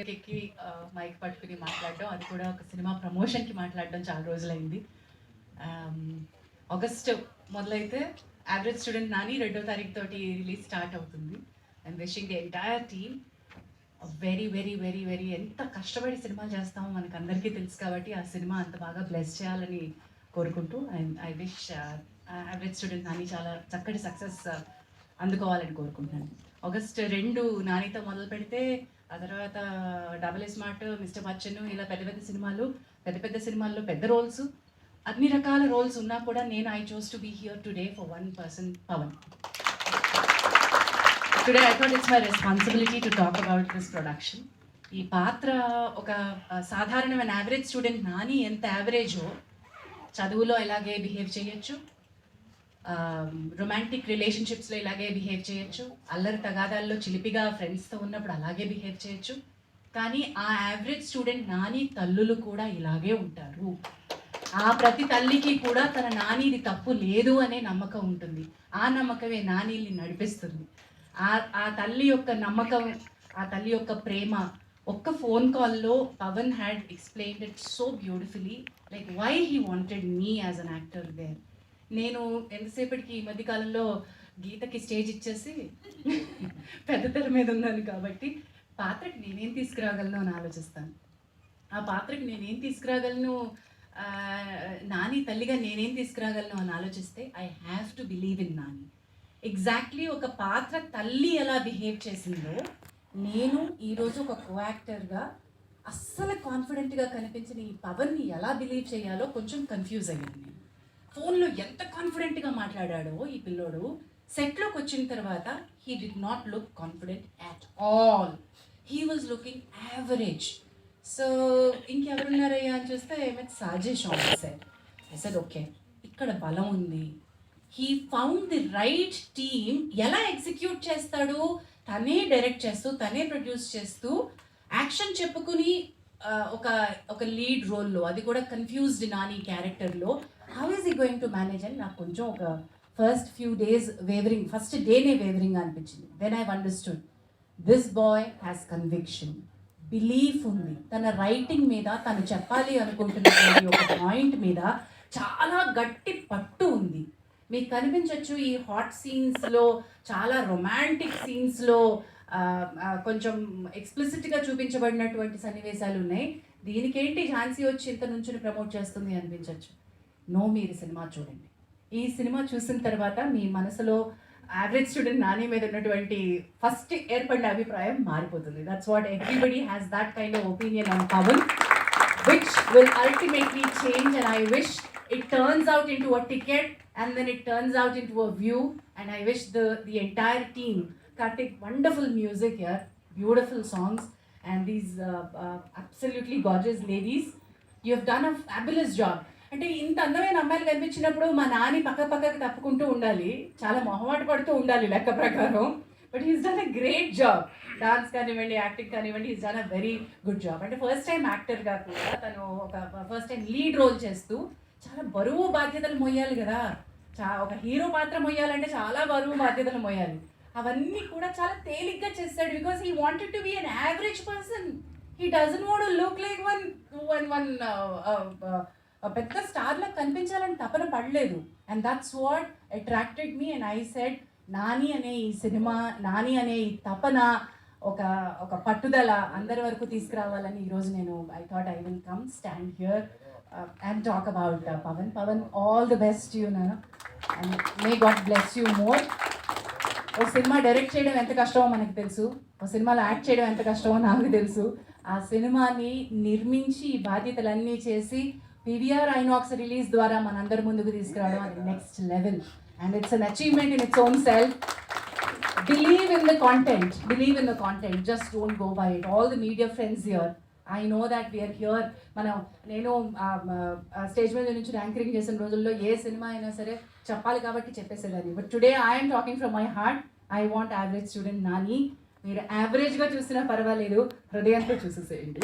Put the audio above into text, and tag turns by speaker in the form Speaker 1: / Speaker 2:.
Speaker 1: ఎక్కి మైక్ పట్టుకుని మాట్లాడడం అది కూడా ఒక సినిమా ప్రమోషన్కి మాట్లాడడం చాలా రోజులైంది. ఆగస్ట్ మొదలైతే యావరేజ్ స్టూడెంట్ నాని రెండో తారీఖు తోటి రిలీజ్ స్టార్ట్ అవుతుంది. And wishing the entire team very very very very ఎంత కష్టపడి సినిమాలు చేస్తామో మనకు అందరికీ తెలుసు కాబట్టి ఆ సినిమా అంత బాగా బ్లెస్ చేయాలని కోరుకుంటూ and I wish average student Nani చాలా చక్కటి సక్సెస్ అందుకోవాలని కోరుకుంటున్నాను. ఆగస్ట్ రెండు నానితో మొదలు పెడితే ఆ తర్వాత డబుల్ స్మార్ట్ మిస్టర్ బచ్చన్ ఇలా పెద్ద పెద్ద సినిమాలు పెద్ద పెద్ద సినిమాల్లో పెద్ద రోల్స్ అన్ని రకాల రోల్స్ ఉన్నా కూడా నేను I chose to be here today for one person Pawan today I thought it's my responsibility to talk about this production ఈ పాత్ర ఒక సాధారణమైన యావరేజ్ స్టూడెంట్ నాని ఎంత యావరేజో చదువులో ఇలాగే బిహేవ్ చేయొచ్చు. రొమాంటిక్ రిలేషన్షిప్స్లో ఇలాగే బిహేవ్ చేయొచ్చు. అల్లరి తగాదాల్లో చిలిపిగా ఫ్రెండ్స్తో ఉన్నప్పుడు అలాగే బిహేవ్ చేయొచ్చు. కానీ ఆ యావరేజ్ స్టూడెంట్ నాని తల్లులు కూడా ఇలాగే ఉంటారు. ఆ ప్రతి తల్లికి కూడా తన నానిది తప్పు లేదు అనే నమ్మకం ఉంటుంది. ఆ నమ్మకమే నానీల్ని నడిపిస్తుంది. ఆ ఆ తల్లి యొక్క నమ్మకం ఆ తల్లి యొక్క ప్రేమ ఒక్క ఫోన్ కాల్లో Pawan had explained it so beautifully like why he wanted me as an actor there నేను ఎంతసేపటికి ఈ మధ్య కాలంలో గీతకి స్టేజ్ ఇచ్చేసి పెద్ద తెర మీద ఉన్నాను కాబట్టి పాత్రకి నేనేం తీసుకురాగలను అని ఆలోచిస్తాను. ఆ పాత్రకి నేనేం తీసుకురాగలను నాని తల్లిగా నేనేం తీసుకురాగలను అని ఆలోచిస్తే I have to believe in Nani. Exactly ఒక పాత్ర తల్లి ఎలా బిహేవ్ చేసిందో నేను ఈరోజు ఒక కోయాక్టర్గా అస్సలు కాన్ఫిడెంట్గా కనిపించిన ఈ పవన్ని ఎలా బిలీవ్ చేయాలో కొంచెం కన్ఫ్యూజ్ అయ్యాను నేను. ఫోన్లో ఎంత కాన్ఫిడెంట్గా మాట్లాడాడో ఈ పిల్లోడు. సెట్లోకి వచ్చిన తర్వాత he did not look confident at all he was looking average so ఇంకెవరున్నారయ్యా అని చూస్తే ఏమైతే సాజేష్ ఆన్ సార్ ఓకే ఇక్కడ బలం ఉంది. He found the right team ఎలా ఎగ్జిక్యూట్ చేస్తాడు? తనే డైరెక్ట్ చేస్తూ తనే ప్రొడ్యూస్ చేస్తూ యాక్షన్ చెప్పుకుని ఒక ఒక లీడ్ రోల్లో అది కూడా కన్ఫ్యూజ్డ్ నాని క్యారెక్టర్లో హౌ ఈస్ ఈ గోయింగ్ టు మేనేజ్ అని నాకు కొంచెం ఒక first few days wavering first డేనే వేవరింగ్ అనిపించింది. Then I understood this boy has conviction belief ఉంది. తన రైటింగ్ మీద తను చెప్పాలి అనుకుంటున్న ఒక పాయింట్ మీద చాలా గట్టి పట్టు ఉంది. మీకు కనిపించవచ్చు ఈ హాట్ సీన్స్లో చాలా రొమాంటిక్ సీన్స్లో కొంచెం ఎక్స్ప్లిసిట్గా చూపించబడినటువంటి సన్నివేశాలు ఉన్నాయి. దీనికేంటి ఝాన్సీ వచ్చి ఇంత నుంచి ప్రమోట్ చేస్తుంది అనిపించవచ్చు నో మీరు సినిమా చూడండి ఈ సినిమా చూసిన తర్వాత మీ మనసులో యావరేజ్ స్టూడెంట్ నాని మీద ఉన్నటువంటి ఫస్ట్ ఏర్పడిన అభిప్రాయం మారిపోతుంది that's what everybody has that kind of opinion on Pawan which will ultimately change and I wish it turns out into a ticket and then it turns out into a view and I wish the the entire team Kartik wonderful music here beautiful songs and these uh, uh, absolutely gorgeous ladies you have done a fabulous job అంటే ఇంత అందమైన అమ్మాయిలు కనిపించినప్పుడు మా నాని పక్క పక్కకి తప్పుకుంటూ ఉండాలి. చాలా మొహమాట పడుతూ ఉండాలి లెక్క ప్రకారం. But he's done a great job dance కానివ్వండి యాక్టింగ్ కానివ్వండి he's done a very good job అంటే ఫస్ట్ టైం యాక్టర్గా కూడా తను ఒక ఫస్ట్ టైం లీడ్ రోల్ చేస్తూ చాలా బరువు బాధ్యతలు మొయ్యాలి కదా. చా ఒక హీరో పాత్ర మొయ్యాలంటే చాలా బరువు బాధ్యతలు మొయ్యాలి. అవన్నీ కూడా చాలా తేలిగ్గా చేస్తాడు because he wanted to be an average person he doesn't want look like one one one పెద్ద స్టార్లా కనిపించాలని తపన పడలేదు. And that's what attracted me and I said Nani అనే ఈ సినిమా నాని అనే ఈ తపన ఒక ఒక పట్టుదల అందరి వరకు తీసుకురావాలని ఈరోజు నేను I thought I will come stand here and talk about Pawan Pawan all the best you నేను and may God bless you more ఒక సినిమా డైరెక్ట్ చేయడం ఎంత కష్టమో మనకు తెలుసు. ఒక సినిమాలో యాక్ట్ చేయడం ఎంత కష్టమో నాకు తెలుసు. ఆ సినిమాని నిర్మించి ఈ బాధ్యతలన్నీ చేసి పీవీఆర్ ఐనాక్స్ రిలీజ్ ద్వారా మనందరి ముందుకు తీసుకురావడం అది next level and it's an achievement in its own self believe in the content believe in the content just don't go by it all the media friends here I know that we're here మనం నేను stage మీద నుంచి anchoring చేసిన రోజుల్లో ఏ cinema అయినా సరే చెప్పాలి కాబట్టి చెప్పేసేదాన్ని. But today I'm talking from my heart I want average student Nani. మీరు యావరేజ్గా చూసినా పర్వాలేదు. హృదయంతో చూసేసేయండి.